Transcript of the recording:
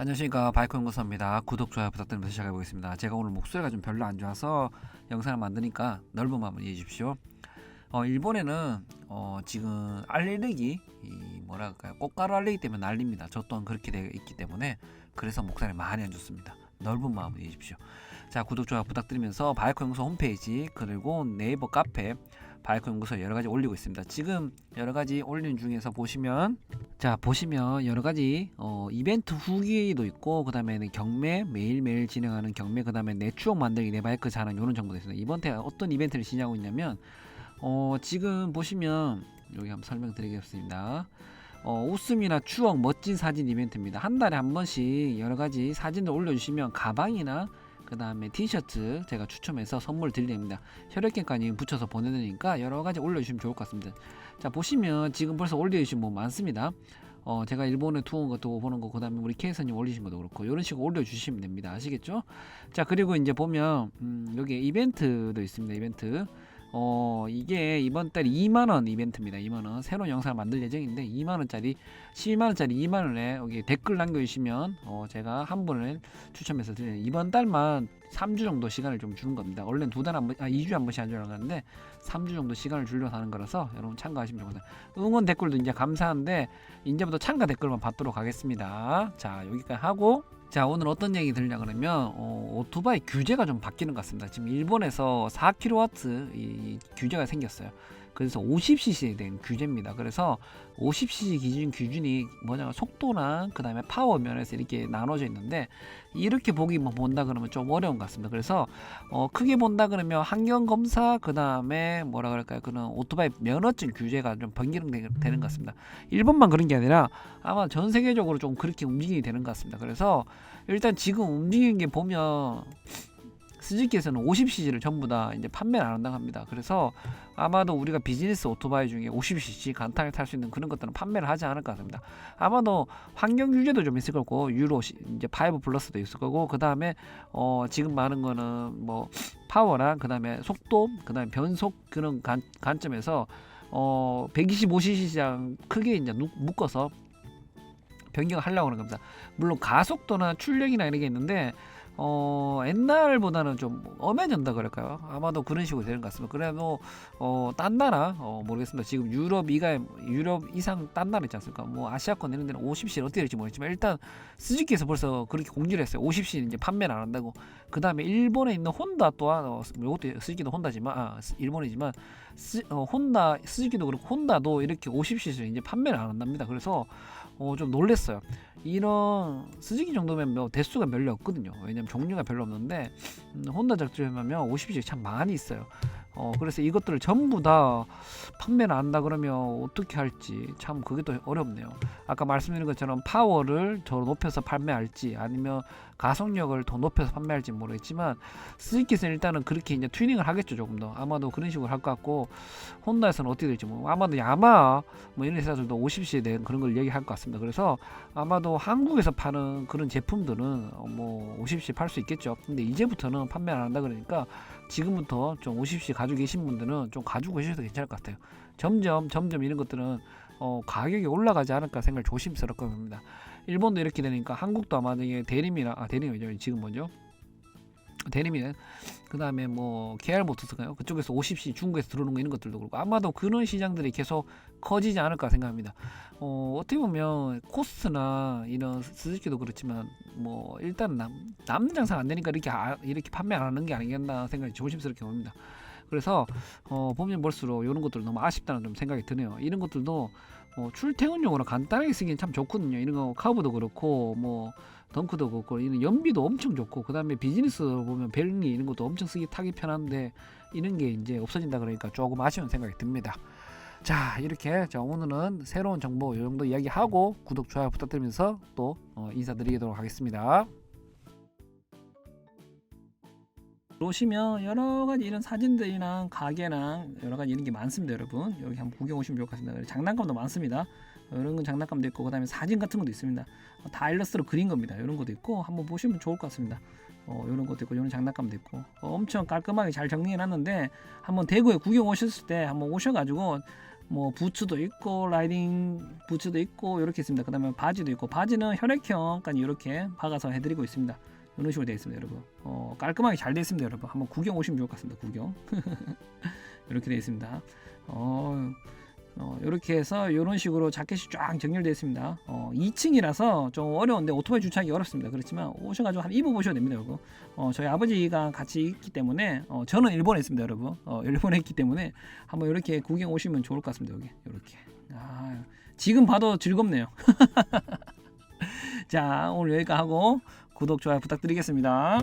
안녕하십니까 바이크 연구소입니다. 구독 좋아요 부탁드리면서 시작해 보겠습니다. 제가 오늘 목소리가 좀 별로 안 좋아서 영상을 만드니까 넓은 마음을 이해해 주십시오. 어, 일본에는 어, 지금 알레르기 이 뭐랄까요 꽃가루 알레르기 때문에 난립니다. 저 또한 그렇게 되어 있기 때문에 그래서 목소리 많이 안 좋습니다. 넓은 마음을 이해해 주십시오. 자 구독 좋아요 부탁드리면서 바이크 연구소 홈페이지 그리고 네이버 카페 바이크 연구소 여러 가지 올리고 있습니다. 지금 여러 가지 올리는 중에서 보시면 자 보시면 여러 가지 어, 이벤트 후기도 있고 그 다음에는 경매 매일매일 진행하는 경매 그 다음에 내 추억 만들기 내 바이크 자랑 이런 정보도 있습니다. 이번 때 어떤 이벤트를 진행하고 있냐면 어, 지금 보시면 여기 한번 설명드리겠습니다. 어, 웃음이나 추억 멋진 사진 이벤트입니다. 한 달에 한 번씩 여러 가지 사진을 올려주시면 가방이나 그 다음에 티셔츠 제가 추첨해서 선물 드립니다. 혈액캔까지 붙여서 보내드리니까 여러 가지 올려주시면 좋을 것 같습니다. 자 보시면 지금 벌써 올려주신 분 많습니다. 어 제가 일본에 투어 온 것도 보는 거 그 다음에 우리 케이선님 올리신 것도 그렇고 이런 식으로 올려주시면 됩니다. 아시겠죠? 자 그리고 이제 보면 음, 여기 이벤트도 있습니다. 이벤트. 어 이게 이번 달 2만 원 이벤트입니다. 2만 원 새로운 영상을 만들 예정인데 2만 원짜리 12만 원짜리 2만 원에 여기 댓글 남겨주시면 어 제가 한 분을 추첨해서 드리는 이번 달만 3주 정도 시간을 좀 주는 겁니다. 원래 는 두달한 번, 아 2주에 한 번씩 안 주려고 하는데 3주 정도 시간을 주려고 하는 거라서 여러분 참가하시면 좋겠습니다. 응원 댓글도 이제 감사한데 이제부터 참가 댓글만 받도록 하겠습니다. 자 여기까지 하고 자 오늘 어떤 얘기 들으냐 그러면 어, 오토바이 규제가 좀 바뀌는 것 같습니다. 지금 일본에서 4kW 이 규제가 생겼어요. 그래서 50cc에 대한 규제입니다. 그래서 50cc 기준 기준이 뭐냐 속도나 그 다음에 파워 면에서 이렇게 나눠져 있는데 이렇게 보기 뭐 본다 그러면 좀 어려운 것 같습니다. 그래서 어, 크게 본다 그러면 환경 검사 그 다음에 뭐라 그럴까요? 그는 오토바이 면허증 규제가 좀 변경되는 것 같습니다. 일본만 그런 게 아니라 아마 전 세계적으로 좀 그렇게 움직이게 되는 것 같습니다. 그래서 일단 지금 움직이는 게 보면 스즈키에서는 50cc를 전부 다 이제 판매를 안 한다고 합니다. 그래서 아마도 우리가 비즈니스 오토바이 중에 50cc 간단하게 탈 수 있는 그런 것들은 판매를 하지 않을 것 같습니다. 아마도 환경 규제도 좀 있을 거고 유로 시- 이제 5 플러스도 있을 거고 그 다음에 어 지금 많은 거는 뭐 파워랑 그 다음에 속도 그 다음에 변속 그런 관, 관점에서 어 125cc랑 크게 이제 누- 묶어서 변경을 하려고 하는 겁니다. 물론 가속도나 출력이나 이런 게 있는데 어 옛날보다는 좀 엄해진다 그럴까요? 아마도 그런 식으로 되는 것 같습니다. 그래도 어 딴 나라 어 모르겠습니다. 지금 유럽 이가 유럽 이상 딴 나라 있지 않습니까? 뭐 아시아권 이런 데는 50cc 어떻게 될지 모르겠지만 일단 스즈키에서 벌써 그렇게 공지를 했어요. 50cc 이제 판매를 안 한다고. 그 다음에 일본에 있는 혼다 또한 어, 이것도 스즈키도 혼다지만 아 스- 일본이지만 스, 어, 혼다 스즈키도 그렇고 혼다도 이렇게 50cc 이제 판매를 안 한답니다. 그래서 어, 좀 놀랬어요. 이런 스즈키 정도면 뭐 대수가 별로 없거든요. 왜냐면 종류가 별로 없는데 음, 혼다 작주하면 50cc 참 많이 있어요. 어, 그래서 이것들을 전부 다 판매를 안 한다 그러면 어떻게 할지 참 그게 또 어렵네요. 아까 말씀드린 것처럼 파워를 더 높여서 판매할지 아니면 가속력을 더 높여서 판매할지 모르겠지만 스즈키에서는 일단은 그렇게 이제 튜닝을 하겠죠 조금 더 아마도 그런 식으로 할 것 같고 혼다에서는 어떻게 될지 뭐 아마도 야마 뭐 이런 회사들도 50c에 대한 그런 걸 얘기할 것 같습니다. 그래서 아마도 한국에서 파는 그런 제품들은 어, 뭐 50c 팔수 있겠죠. 근데 이제부터는 판매 안 한다 그러니까 지금부터 좀 50c 가지고 계신 분들은 좀 가지고 계셔도 괜찮을 것 같아요. 점점 점점 이런 것들은 어, 가격이 올라가지 않을까 생각을 조심스럽게 봅니다. 일본도 이렇게 되니까 한국도 아마 대림이나 아 대림이죠 지금 뭐죠? 대림이네. 그 다음에 뭐 KR 모터스가요. 그쪽에서 50C 중국에서 들어오는 거 이런 것들도 그렇고 아마도 그런 시장들이 계속 커지지 않을까 생각합니다. 어, 어떻게 보면 코스나 이런 스즈키도 그렇지만 뭐 일단 남, 남는 장사 안 되니까 이렇게 아, 이렇게 판매 안 하는 게 아니겠나 생각이 조심스럽게 봅니다. 그래서 어, 보면 볼수록 이런 것들 너무 아쉽다는 좀 생각이 드네요. 이런 것들도 어, 출퇴근용으로 간단하게 쓰기엔 참 좋거든요. 이런 거 카브도 그렇고 뭐 덩크도 그렇고 이런 연비도 엄청 좋고 그다음에 비즈니스 보면 벨리 이런 것도 엄청 쓰기 타기 편한데 이런 게 이제 없어진다 그러니까 조금 아쉬운 생각이 듭니다. 자 이렇게 자 오늘은 새로운 정보 이 정도 이야기하고 구독 좋아요 부탁드리면서 또 어, 인사드리도록 하겠습니다. 오시면 여러 가지 이런 사진들이랑 가게랑 여러 가지 이런 게 많습니다, 여러분. 여기 한번 구경 오시면 좋을 것 같습니다. 장난감도 많습니다. 이런 건 장난감도 있고 그다음에 사진 같은 것도 있습니다. 어, 다 일러스트로 그린 겁니다. 이런 것도 있고 한번 보시면 좋을 것 같습니다. 어, 이런 것도 있고 이런 장난감도 있고 어, 엄청 깔끔하게 잘 정리해 놨는데 한번 대구에 구경 오셨을 때 한번 오셔가지고 뭐 부츠도 있고 라이딩 부츠도 있고 이렇게 있습니다. 그다음에 바지도 있고 바지는 혈액형까지 이렇게 박아서 해드리고 있습니다. 이런 식으로 되어 있습니다, 여러분. 어, 깔끔하게 잘 되어 있습니다, 여러분. 한번 구경 오시면 좋을 것 같습니다. 구경 이렇게 되어 있습니다. 어, 어, 이렇게 해서 이런 식으로 자켓이 쫙 정렬되어 있습니다. 어, 2층이라서 좀 어려운데 오토바이 주차하기 어렵습니다. 그렇지만 오셔가지고 한번 입어보셔야 됩니다, 여러분. 어, 저희 아버지가 같이 있기 때문에 어, 저는 일본에 있습니다, 여러분. 어, 일본에 있기 때문에 한번 이렇게 구경 오시면 좋을 것 같습니다, 여기 이렇게. 아, 지금 봐도 즐겁네요. 자, 오늘 여기까지 하고 구독 좋아요 부탁드리겠습니다.